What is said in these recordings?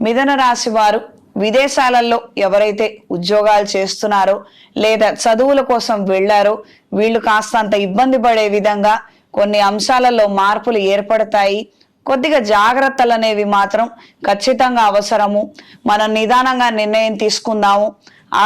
మిథున రాశి వారు విదేశాలలో ఎవరైతే ఉద్యోగాలు చేస్తున్నారో లేదా చదువుల కోసం వెళ్ళారో వీళ్ళు కాస్తంత ఇబ్బంది పడే విధంగా కొన్ని అంశాలలో మార్పులు ఏర్పడతాయి. కొద్దిగా జాగ్రత్తలు అనేవి మాత్రం ఖచ్చితంగా అవసరము. మనం నిదానంగా నిర్ణయం తీసుకుందాము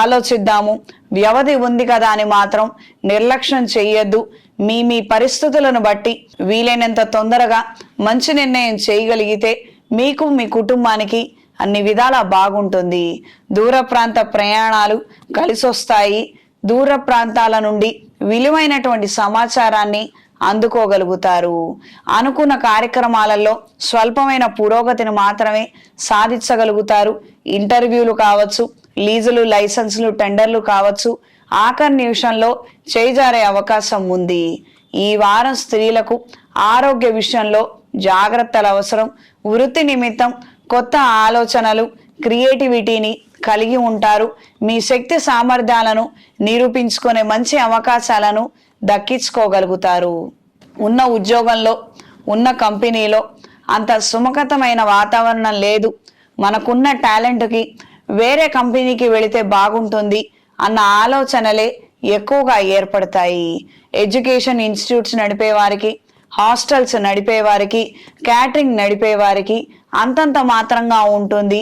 ఆలోచిద్దాము. వ్యవధి ఉంది కదా అని మాత్రం నిర్లక్ష్యం చెయ్యొద్దు మీ మీ పరిస్థితులను బట్టి వీలైనంత తొందరగా మంచి నిర్ణయం చేయగలిగితే మీకు మీ కుటుంబానికి అన్ని విధాలా బాగుంటుంది. దూర ప్రాంత ప్రయాణాలు కలిసొస్తాయి. దూర ప్రాంతాల నుండి విలువైనటువంటి సమాచారాన్ని అందుకోగలుగుతారు. అనుకున్న కార్యక్రమాలలో స్వల్పమైన పురోగతిని మాత్రమే సాధించగలుగుతారు. ఇంటర్వ్యూలు కావచ్చు లీజులు లైసెన్సులు టెండర్లు కావచ్చు. ఆఖరి నిమిషంలో చేజారే అవకాశం ఉంది. ఈ వారం స్త్రీలకు ఆరోగ్య విషయంలో జాగ్రత్తల అవసరం. వృత్తి నిమిత్తం కొత్త ఆలోచనలు క్రియేటివిటీని కలిగి ఉంటారు. మీ శక్తి సామర్థ్యాలను నిరూపించుకునే మంచి అవకాశాలను దక్కించుకోగలుగుతారు. ఉన్న ఉద్యోగంలో ఉన్న కంపెనీలో అంత సుముఖతమైన వాతావరణం లేదు. మనకున్న టాలెంట్కి వేరే కంపెనీకి వెళితే బాగుంటుంది అన్న ఆలోచనలే ఎక్కువగా ఏర్పడతాయి. ఎడ్యుకేషన్ ఇన్స్టిట్యూట్స్ నడిపే వారికి హాస్టల్స్ నడిపేవారికి క్యాటరింగ్ నడిపేవారికి అంతంత మాత్రంగా ఉంటుంది.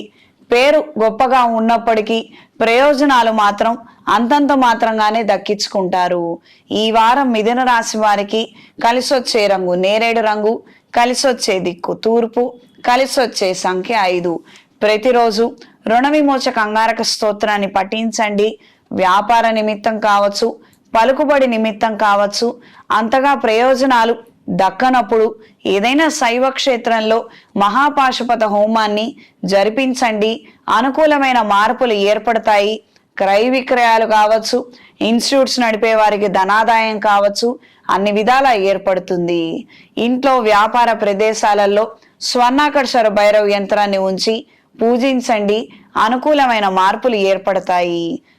పేరు గొప్పగా ఉన్నప్పటికీ ప్రయోజనాలు మాత్రం అంతంత మాత్రంగానే దక్కించుకుంటారు. ఈ వారం మిథున రాశి వారికి కలిసొచ్చే రంగు నేరేడు రంగు కలిసొచ్చే దిక్కు తూర్పు కలిసొచ్చే సంఖ్య ఐదు. ప్రతిరోజు రుణ విమోచ అంగారక స్తోత్రాన్ని పఠించండి. వ్యాపార నిమిత్తం కావచ్చు పలుకుబడి నిమిత్తం కావచ్చు అంతగా ప్రయోజనాలు దక్కనప్పుడు ఏదైనా శైవ క్షేత్రంలో మహాపాశుపత హోమాన్ని జరిపించండి. అనుకూలమైన మార్పులు ఏర్పడతాయి. క్రయ విక్రయాలు కావచ్చు ఇన్స్టిట్యూట్స్ నడిపే వారికి ధనాదాయం కావచ్చు అన్ని విధాల ఏర్పడుతుంది. ఇంట్లో వ్యాపార ప్రదేశాలలో స్వర్ణాకర్షర భైరవ యంత్రాన్ని ఉంచి పూజించండి. అనుకూలమైన మార్పులు ఏర్పడతాయి.